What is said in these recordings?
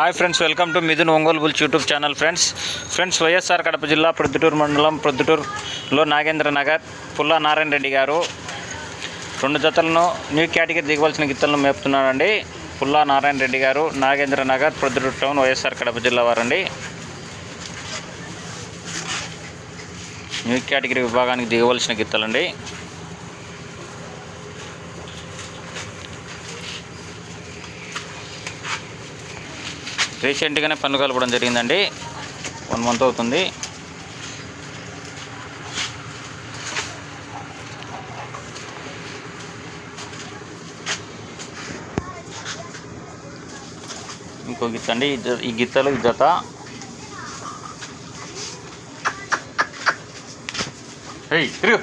Hi friends welcome to Mithun Ongole bulls YouTube channel friends. Friends YSR Kadapa జిల్లా ప్రొద్దుటూరు మండలం ప్రొద్దుటూరులో నాగేంద్ర నగర్ పుల్లా నారాయణ రెడ్డి గారు రెండు జతలను న్యూ కేటగిరీ దిగవలసిన గిత్తలను మేపుతున్నారండి. పుల్లా నారాయణ రెడ్డి గారు నాగేంద్ర నగర్ ప్రొద్దుటూరు టౌన్ వైఎస్ఆర్ కడప జిల్లా వారండి. న్యూ కేటగిరీ విభాగానికి దిగవలసిన గిత్తలండి. రీసెంట్గానే పన్ను కలపడం జరిగిందండి. వన్ మంత్ అవుతుంది. ఇంకో గిత్త అండి ఈ గిత్తలు ఈ జత. తిరుగు.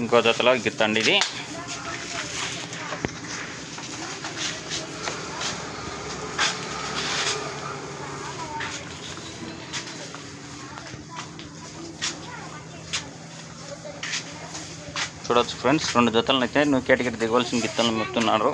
ఇంకో జతలో గిత్త అండి ఇది. చూడవచ్చు ఫ్రెండ్స్. రెండు జతలను అయితే నువ్వు కేటగిరి దిగవలసిన గిత్తలను మెప్తున్నారు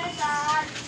ఏయ్